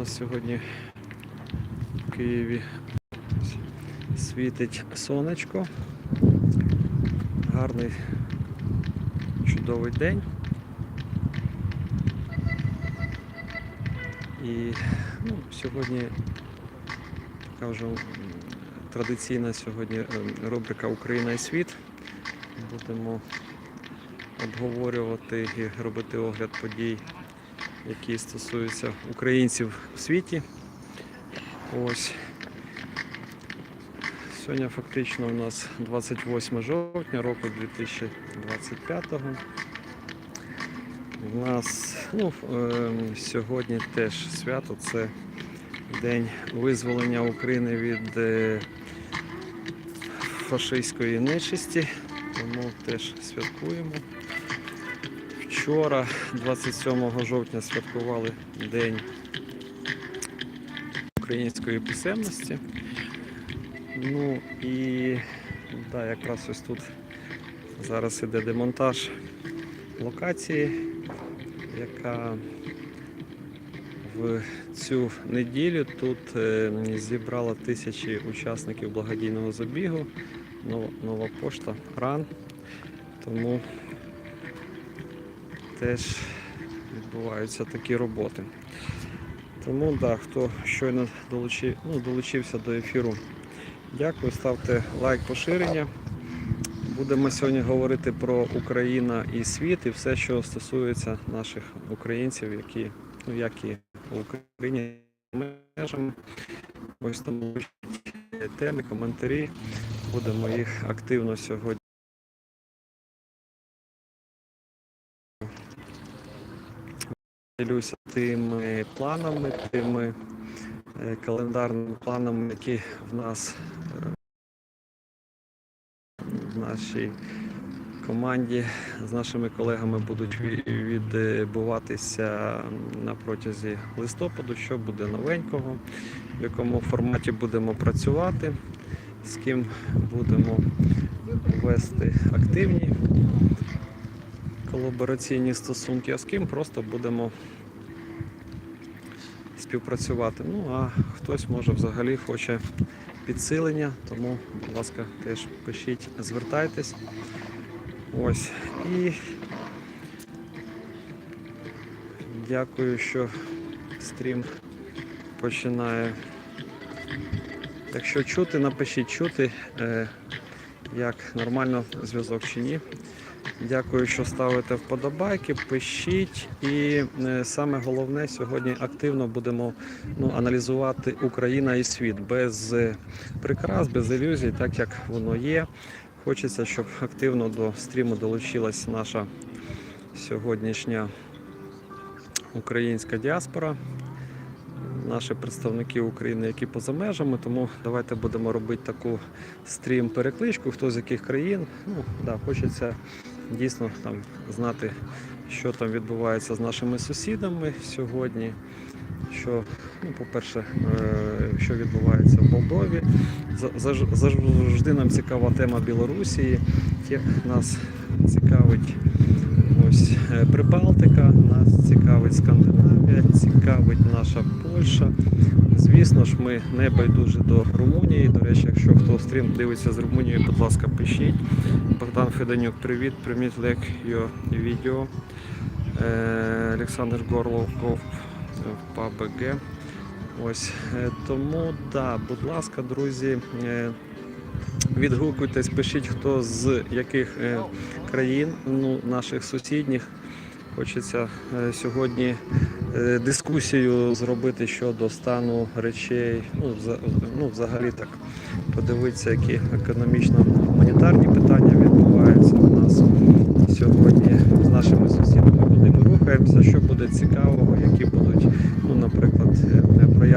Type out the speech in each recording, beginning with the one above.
нас сьогодні в Києві світить сонечко. Гарний чудовий день. І ну, сьогодні така вже традиційна сьогодні е, рубрика Україна і світ. Будемо обговорювати і робити огляд подій, які стосуються українців в світі. Ось. Сьогодні фактично у нас 28 жовтня року 2025. У нас ну, е, сьогодні теж свято, це День визволення України від е, фашистської нечисті, тому теж святкуємо. Вчора, 27 жовтня, святкували День української писемності. Ну і да, якраз ось тут зараз іде демонтаж локації, яка в цю неділю тут е, зібрала тисячі учасників благодійного забігу. Нова, нова пошта РАН. Тому теж відбуваються такі роботи. Тому да, хто щойно долучив, ну, долучився до ефіру, дякую, ставте лайк, поширення. Будемо сьогодні говорити про Україна і світ і все, що стосується наших українців, які, ну, як і в Україні межами. Ось пишіть теми, коментарі. Будемо їх активно сьогодні. Ділюся тими планами, тими е, календарними планами, які в нас е, в нашій команді. З нашими колегами будуть відбуватися на протязі листопаду, що буде новенького, в якому форматі будемо працювати, з ким будемо вести активні колабораційні стосунки, а з ким просто будемо співпрацювати. Ну а хтось може взагалі хоче підсилення, тому, будь ласка, теж пишіть, звертайтесь. Ось. І дякую, що стрім починає. Якщо чути, напишіть чути, е, як нормально зв'язок чи ні. Дякую, що ставите вподобайки, пишіть. І е, саме головне сьогодні активно будемо ну, аналізувати Україна і світ без е, прикрас, без ілюзій, так як воно є. Хочеться, щоб активно до стріму долучилась наша сьогоднішня українська діаспора, наші представники України, які поза межами. Тому давайте будемо робити таку стрім-перекличку, хто з яких країн. Ну, да, хочеться дійсно там знати, що там відбувається з нашими сусідами сьогодні. Що, ну, по-перше, е, що відбувається в Молдові. Завжди нам цікава тема Білорусі. тих Нас цікавить ось е, Прибалтика, нас цікавить Скандинавія, цікавить наша Польща. Звісно ж, ми не байдужі до Румунії. До речі, якщо хто стрім дивиться з Румунії, будь ласка, пишіть. Богдан Феденюк, привіт, приміть лек його відео. Е, Олександр Горлов ПАБГ. Ось е, тому да, будь ласка, друзі, відгукуйтесь, пишіть, хто з яких е, країн, ну, наших сусідніх. Хочеться е, сьогодні е, дискусію зробити щодо стану речей. Ну, ну, взагалі так подивитися, які економічно-гуманітарні питання відбуваються у нас сьогодні з нашими сусідами, куди ми рухаємося, що буде цікавого, які будуть,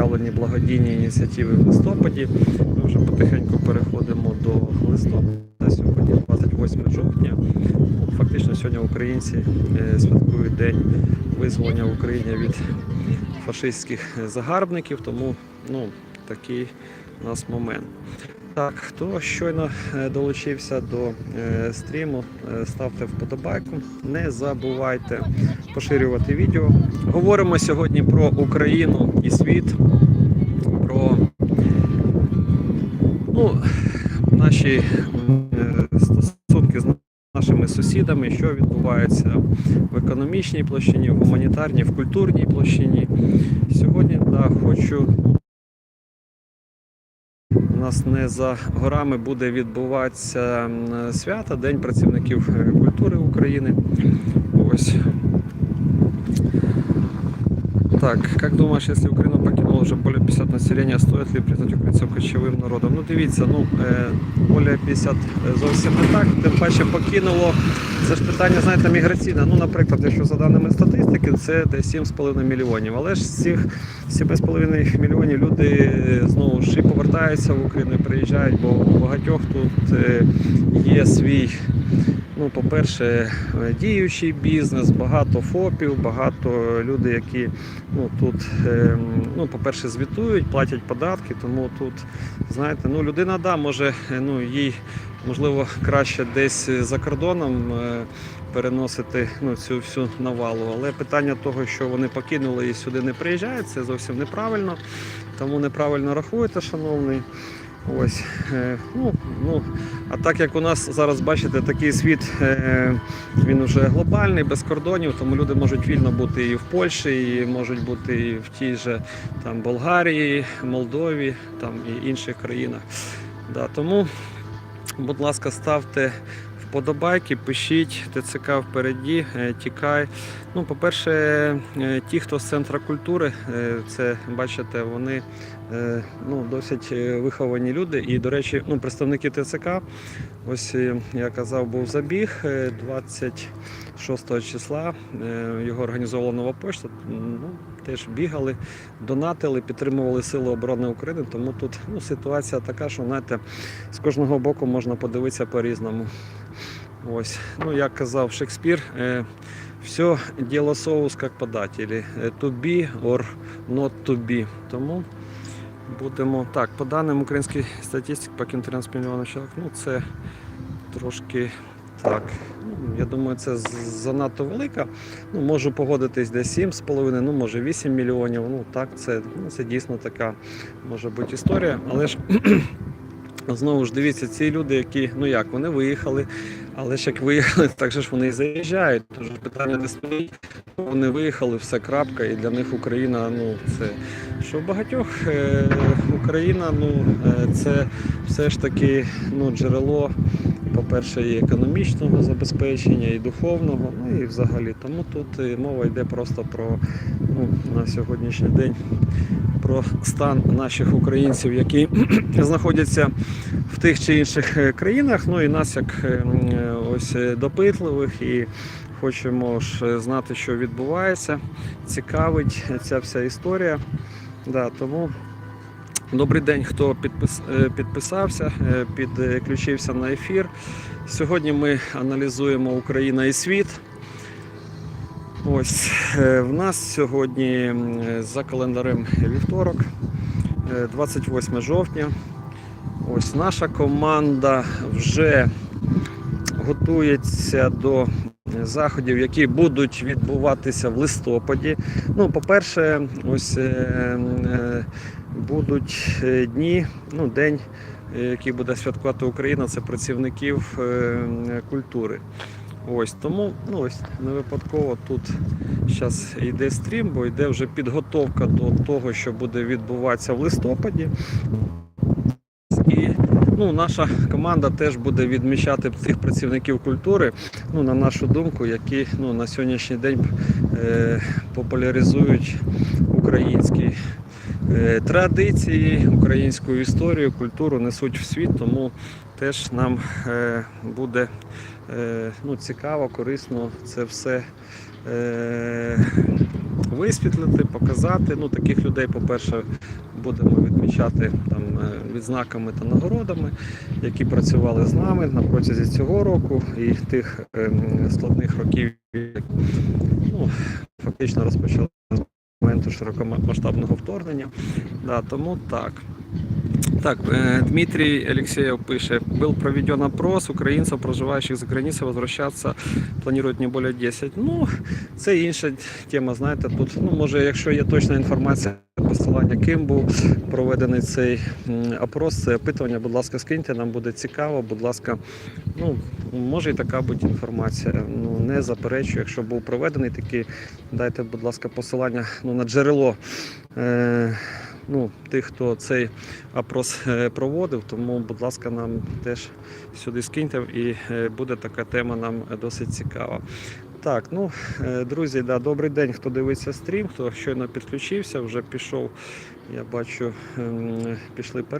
проявлені благодійні ініціативи в листопаді. Ми вже потихеньку переходимо до листопада. Сьогодні 28 жовтня. Фактично сьогодні українці е, святкують День визволення України від фашистських загарбників, тому ну, такий у нас момент. Так, хто щойно е, долучився до е, стріму, ставте вподобайку. Не забувайте поширювати відео. Говоримо сьогодні про Україну і світ, про ну, наші е, стосунки з нашими сусідами, що відбувається в економічній площині, в гуманітарній, в культурній площині. Сьогодні да, хочу у нас не за горами буде відбуватися свято День працівників е, культури України. Ось. Так, как думаешь, если Украину покинуло уже более 50 населения, стоит ли признать українців кочовим народом? Ну дивіться, ну е, более 50 зовсім не так, тим паче покинуло. Це ж питання, знаєте, міграційне. Ну, наприклад, якщо за даними статистики, це десь 7,5 мільйонів. Але ж з цих 7,5 мільйонів люди е, знову ж і повертаються в Україну, і приїжджають, бо у багатьох тут е, є свій. Ну, по-перше, е, діючий бізнес, багато ФОПів, багато людей, які ну, тут, ем, ну, по-перше, звітують, платять податки, тому тут, знаєте, ну, людина, да, може, е, ну, їй можливо краще десь за кордоном е, переносити ну, цю всю навалу. Але питання того, що вони покинули і сюди не приїжджають, це зовсім неправильно. Тому неправильно рахуєте, шановний. Ось, е, ну, ну, а так як у нас зараз, бачите, такий світ, е, він уже глобальний, без кордонів, тому люди можуть вільно бути і в Польщі, і можуть бути і в тій же там, Болгарії, Молдові там, і інших країнах. Да, тому, будь ласка, ставте вподобайки, пишіть, ТЦК впереді, е, тікай. Ну, по-перше, е, ті, хто з центра культури, е, це бачите, вони ну, досить виховані люди. І, до речі, ну, представники ТЦК, ось я казав, був забіг е, 26 числа. Його організовувала нова пошта. Ну, теж бігали, донатили, підтримували Сили оборони України. Тому тут ну, ситуація така, що знаєте, з кожного боку можна подивитися по-різному. Ось, ну як казав Шекспір, е, все діло соус як подателі. To be or not to be. Тому будемо так, по даним української статистики, поки 13 мільйонів чоловік, ну це трошки так. Ну, я думаю, це занадто велика. Ну, можу погодитись десь 7,5, ну може 8 мільйонів. Ну так, це, ну, це дійсно така може бути історія. Але ж знову ж дивіться, ці люди, які ну як, вони виїхали, але ж як виїхали, так же ж вони і заїжджають. Тож питання не стоїть. Вони виїхали, все крапка, і для них Україна, ну це що в багатьох е, Україна, ну е, це все ж таки ну, джерело, по-перше, і економічного забезпечення, і духовного, ну і взагалі. Тому тут е, мова йде просто про ну, на сьогоднішній день про стан наших українців, які знаходяться в тих чи інших е, країнах. Ну і нас як е, е, ось допитливих і хочемо ж знати, що відбувається. Цікавить ця вся історія. Да, тому добрий день, хто підпис, підписався, підключився на ефір. Сьогодні ми аналізуємо Україна і світ. Ось е, в нас сьогодні е, за календарем вівторок, е, 28 жовтня. Ось наша команда вже готується до заходів, які будуть відбуватися в листопаді. Ну, по-перше, ось е, е, будуть е, дні, ну, день, е, який буде святкувати Україна, це працівників е, культури. Ось тому ну ось не випадково тут зараз йде стрім, бо йде вже підготовка до того, що буде відбуватися в листопаді. І ну, наша команда теж буде відмічати цих працівників культури, ну, на нашу думку, які ну, на сьогоднішній день е, популяризують українські е, традиції, українську історію, культуру несуть в світ, тому теж нам е, буде ну, цікаво, корисно це все е, висвітлити, показати. Ну, таких людей, по-перше, будемо відмічати там, е, відзнаками та нагородами, які працювали з нами на протязі цього року і тих е, складних років, ну, фактично розпочали з моменту широкомасштабного вторгнення. Да, тому так. Так, э, Дмитрий Алексеев пишет. Был проведен опрос украинцев, проживающих за границей, возвращаться планують не більше 10. Ну, це інша тема, знаєте, тут, ну, може, якщо є точна інформація, посилання, ким був проведений цей опрос, це опитування, будь ласка, скиньте, нам буде цікаво, будь ласка, ну, може і така бути інформація. Ну, не заперечую, якщо був проведений такий, дайте, будь ласка, посилання ну, на джерело. Е, ну, тих, хто цей опрос е, проводив, тому, будь ласка, нам теж сюди скиньте, і е, буде така тема нам досить цікава. Так, ну, е, друзі, да, добрий день, хто дивиться стрім, хто щойно підключився, вже пішов, я бачу, ем, пішли перегляди.